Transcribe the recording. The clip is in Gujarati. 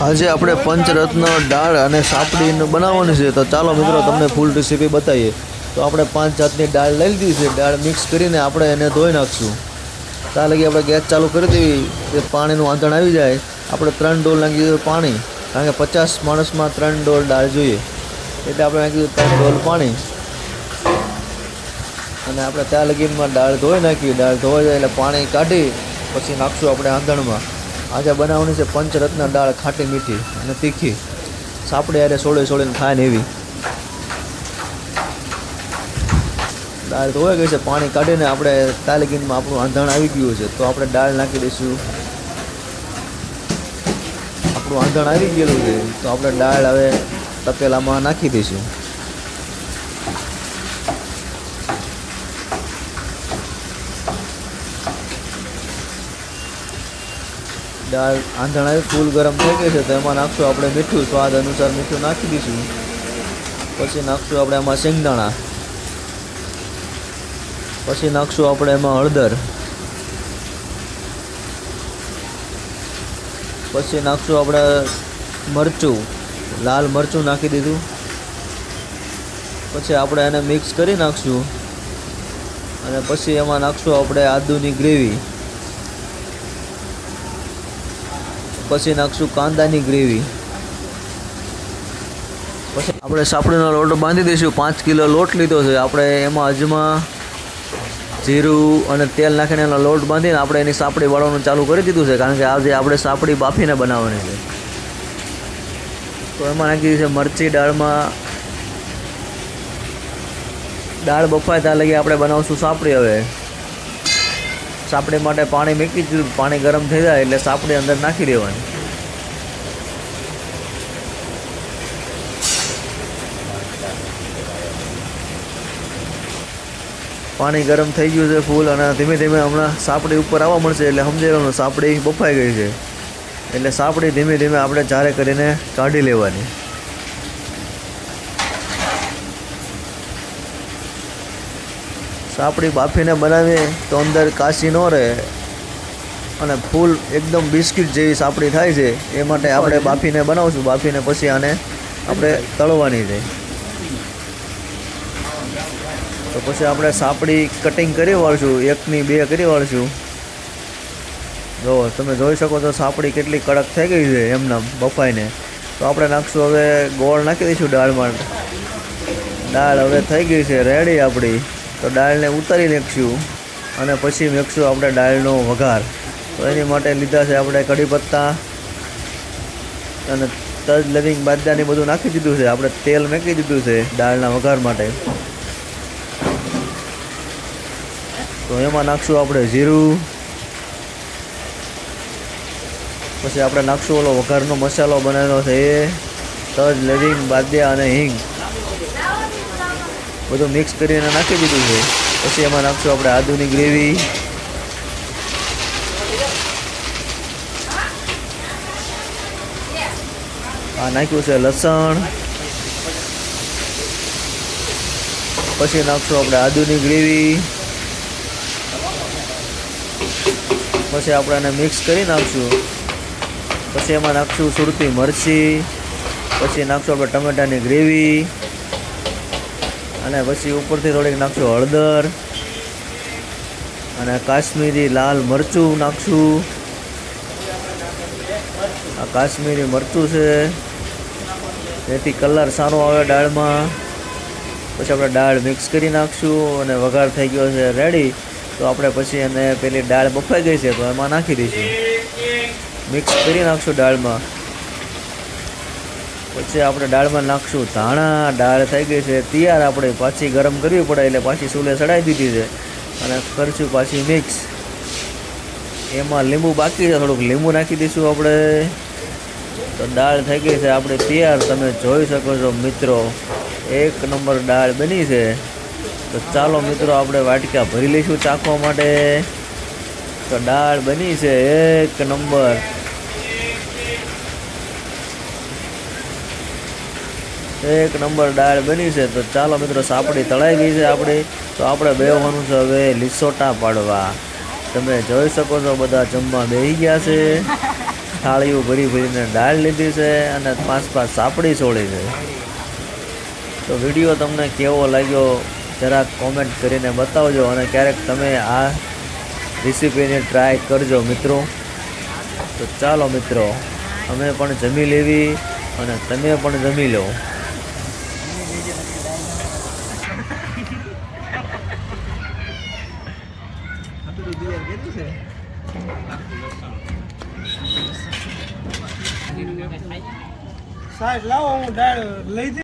આજે આપણે પંચરત્ન દાળ અને સાપડીનું બનાવવાની છે. તો ચાલો મિત્રો, તમને ફૂલ રેસીપી બતાવીએ. તો આપણે પાંચ જાતની દાળ લઈ લીધી છે. દાળ મિક્સ કરીને આપણે એને ધોઈ નાખશું. ત્યાં લગી આપણે ગેસ ચાલુ કરી દેવી. તે પાણીનું આંધણ આવી જાય, આપણે ત્રણ ડોલ નાખી દીધું પાણી. કારણ કે પચાસ માણસમાં ત્રણ ડોલ દાળ જોઈએ. એટલે આપણે નાખી દીધું ત્રણ ડોલ પાણી. અને આપણે ત્યાં લગીનમાં દાળ ધોઈ નાખી. દાળ ધોવા જાય એટલે પાણી કાઢી, પછી નાખશું આપણે આંધણમાં. આજે બનાવવાની છે પંચરત્ન દાળ, ખાટી મીઠી અને તીખી. સાપડે યારે સોળે સોળીને ખાય ને એવી. દાળ ધોવાઈ ગઈ છે, પાણી કાઢીને આપણે તાલગીનમાં આપણું આંધણ આવી ગયું છે, તો આપણે દાળ નાખી દઈશું. આપણું આંધણ આવી ગયેલું છે, તો આપણે દાળ હવે તપેલામાં નાખી દઈશું. દાળ આંધણ ફૂલ ગરમ થઈ ગઈ છે તો એમાં નાખશું આપણે મીઠું. સ્વાદ અનુસાર મીઠું નાખી દઈશું. પછી નાખશું આપણે એમાં શેંગદાણા. પછી નાખશું આપણે એમાં હળદર. પછી નાખશું આપણે મરચું. લાલ મરચું નાખી દીધું. પછી આપણે એને મિક્સ કરી નાખશું. અને પછી એમાં નાખશું આપણે આદુની ગ્રેવી. પછી નાખશું કાંદાની ગ્રેવી. પછી આપણે સાપડીનો લોટ બાંધી દઈશું. પાંચ કિલો લોટ લીધો છે. આપણે એમાં અજમા, જીરું અને તેલ નાખીને એનો લોટ બાંધીને આપણે એની સાપડી વાળવાનું ચાલુ કરી દીધું છે. કારણ કે આજે આપણે સાપડી બાફીને બનાવવાની છે. તો એમાં નાખી છે મરચી દાળમાં. દાળ બફાય ત્યાં લગી આપણે બનાવશું સાપડી હવે. સાપડી માટે પાણી મૂકી દીધું, પાણી ગરમ થઈ જાય એટલે સાપડી અંદર નાખી દેવાની. પાણી ગરમ થઈ ગયું છે ફૂલ અને ધીમે ધીમે હમણાં સાપડી ઉપર આવવા મળશે એટલે સમજી લેવાનું સાપડી બફાઈ ગઈ છે. એટલે સાપડી ધીમે ધીમે આપણે ચારે કરીને કાઢી લેવાની. સાપડી બાફીને બનાવીએ તો અંદર કાચી ન રહે. અને ફૂલ એકદમ બિસ્કિટ જેવી સાપડી થાય છે એ માટે આપણે બાફીને બનાવશું. બાફીને પછી આને આપણે તળવાની છે. તો પછી આપણે સાપડી કટિંગ કરી વાળશું એકની બે કરી વાળશું. જો તમે જોઈ શકો છો સાપડી કેટલી કડક થઈ ગઈ છે એમના બફાઈને. તો આપણે નાખશું હવે ગોળ નાખી દઈશું દાળમાં. દાળ હવે થઈ ગઈ છે રેડી આપણી. તો દાળને ઉતારી નાખશું અને પછી મેકશું આપણે દાળનો વઘાર. તો એની માટે લીધા છે આપણે કઢી પત્તા અને તજ લવિંગ બાદદાની બધું નાખી દીધું છે. આપણે તેલ મેકી દીધું છે દાળના વઘાર માટે. તો એમાં નાખશું આપણે જીરું. પછી આપણે નાખશું ઓલો વઘારનો મસાલો બનાવેલો છે એ. તજ, લવિંગ, બાદિયા અને હિંગ. બધું મિક્સ કરીને નાખી દીધું છે. પછી એમાં નાખશું આપણે આદુની ગ્રેવી. આ નાખ્યું છે લસણ. પછી નાખશું આપણે આદુની ગ્રેવી. પછી આપણે એને મિક્સ કરી નાખશું. પછી એમાં નાખશું સુરતી મરચી. પછી નાખશું આપણે ટમેટાની ગ્રેવી. અને પછી ઉપરથી થોડીક નાખશું હળદર અને કાશ્મીરી લાલ મરચું નાખશું. આ કાશ્મીરી મરચું છે. જેથી કલર સારો આવે દાળમાં. પછી આપણે દાળ મિક્સ કરી નાખશું અને વઘાર થઈ ગયો છે રેડી તો આપણે પછી એને પેલી દાળ બફાઈ ગઈ છે, તો એમાં નાખી દઈશું. મિક્સ કરી નાખશું દાળમાં. પછી આપણે દાળમાં નાખશું. ધાણા દાળ થઈ ગઈ છે. તૈયાર આપણે પાછી ગરમ કરવી પડે એટલે પાછી સૂલે ચડાવી દીધી છે. અને કરશું પાછી મિક્સ. એમાં લીંબુ બાકી છે. થોડુંક લીંબુ નાખી દઈશું આપણે. તો દાળ થઈ ગઈ છે. આપણે તૈયાર તમે જોઈ શકો છો મિત્રો. એક નંબર દાળ બની છે. તો ચાલો મિત્રો, આપણે વાટકા ભરી લઈશું ચાખવા માટે. તો દાળ બની છે. એક નંબર. એક નંબર દાળ બની છે. તો ચાલો મિત્રો, સાપડી તળાઈ ગઈ છે આપણી. તો આપણે બેહવાનું છે હવે લીસોટા પાડવા. તમે જોઈ શકો છો બધા જમવા બેહી ગયા છે. થાળીઓ ભરી ભરીને દાળ લીધી છે અને પાંચ પાંચ સાપડી છોડી છે. તો વીડિયો તમને કેવો લાગ્યો જરાક કોમેન્ટ કરીને બતાવજો અને ક્યારેક તમે આ રેસીપીને ટ્રાય કરજો મિત્રો. તો ચાલો મિત્રો, અમે પણ જમી લેવી અને તમે પણ જમી લો. સાહેબ લાવો હું લઈ